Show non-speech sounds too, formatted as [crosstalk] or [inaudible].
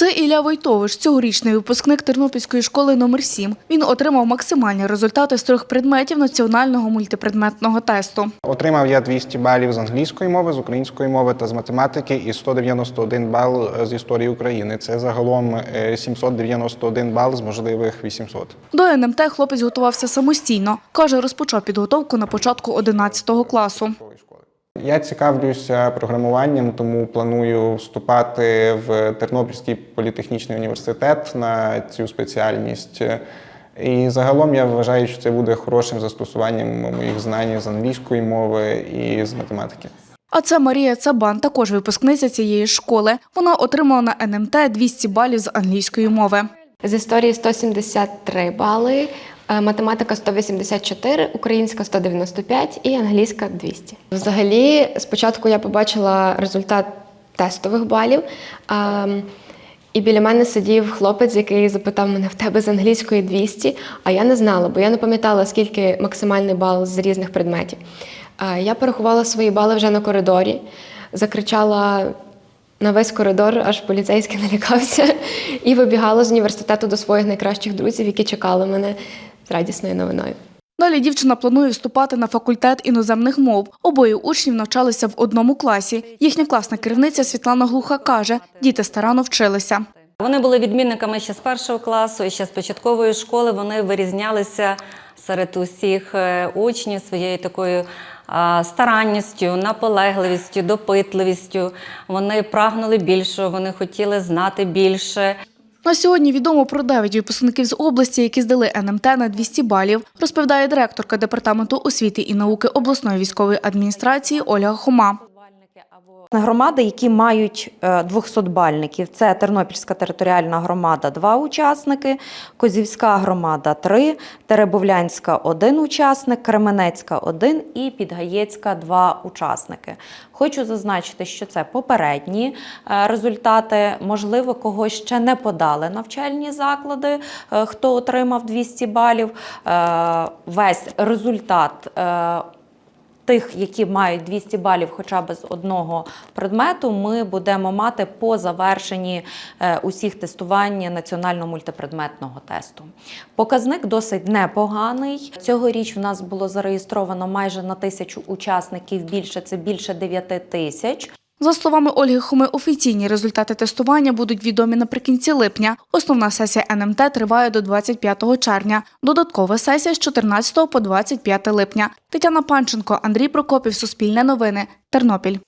Це Ілля Войтович, цьогорічний випускник Тернопільської школи номер 7 Він отримав максимальні результати з трьох предметів національного мультипредметного тесту. Отримав я 200 балів з англійської мови, з української мови та з математики і 191 бал з історії України. Це загалом е, 791 бал з можливих 800. До НМТ хлопець готувався самостійно. Каже, розпочав підготовку на початку 11 класу. Я цікавлюся програмуванням, тому планую вступати в Тернопільський політехнічний університет на цю спеціальність. І загалом я вважаю, що це буде хорошим застосуванням моїх знань з англійської мови і з математики. А це Марія Цабан, також випускниця цієї школи. Вона отримала на НМТ 200 балів з англійської мови. З історії 173 бали, математика 184, українська 195 і англійська 200. Взагалі, спочатку я побачила результат тестових балів. І біля мене сидів хлопець, який запитав мене в тебе з англійської 200, а я не знала, бо я не пам'ятала, скільки максимальний бал з різних предметів. Е, Я порахувала свої бали вже на коридорі, закричала на весь коридор, аж поліцейський [laughs] налякався, і вибігала з університету до своїх найкращих друзів, які чекали мене з радісною новиною. Далі дівчина планує вступати на факультет іноземних мов. Обоє учнів навчалися в одному класі. Їхня класна керівниця Світлана Глуха каже, діти старано вчилися. Вони були відмінниками ще з першого класу і ще з початкової школи. Вони вирізнялися серед усіх е, учнів своєю такою старанністю, наполегливістю, допитливістю. Вони прагнули більшого, вони хотіли знати більше. На сьогодні відомо про 9 випускників з області, які здали НМТ на 200 балів, розповідає директорка департаменту освіти і науки обласної військової адміністрації Ольга Хома. Громади, які мають 200-бальників, це Тернопільська територіальна громада – два учасники, Козівська громада – три, Теребовлянська – один учасник, Кременецька – один і Підгаєцька – два учасники. Хочу зазначити, що це попередні е, результати. Можливо, когось ще не подали навчальні заклади, е, хто отримав 200 балів. Е, Весь результат е, тих, які мають 200 балів хоча б з одного предмету, ми будемо мати по завершенні е, усіх тестувань національно-мультипредметного тесту. Показник досить непоганий. Цьогоріч в нас було зареєстровано майже на тисячу учасників більше, це більше 9 тисяч. За словами Ольги Хоми, офіційні результати тестування будуть відомі наприкінці липня. Основна сесія НМТ триває до 25 червня. Додаткова сесія з 14 по 25 липня. Тетяна Панченко, Андрій Прокопів, Суспільне новини, Тернопіль.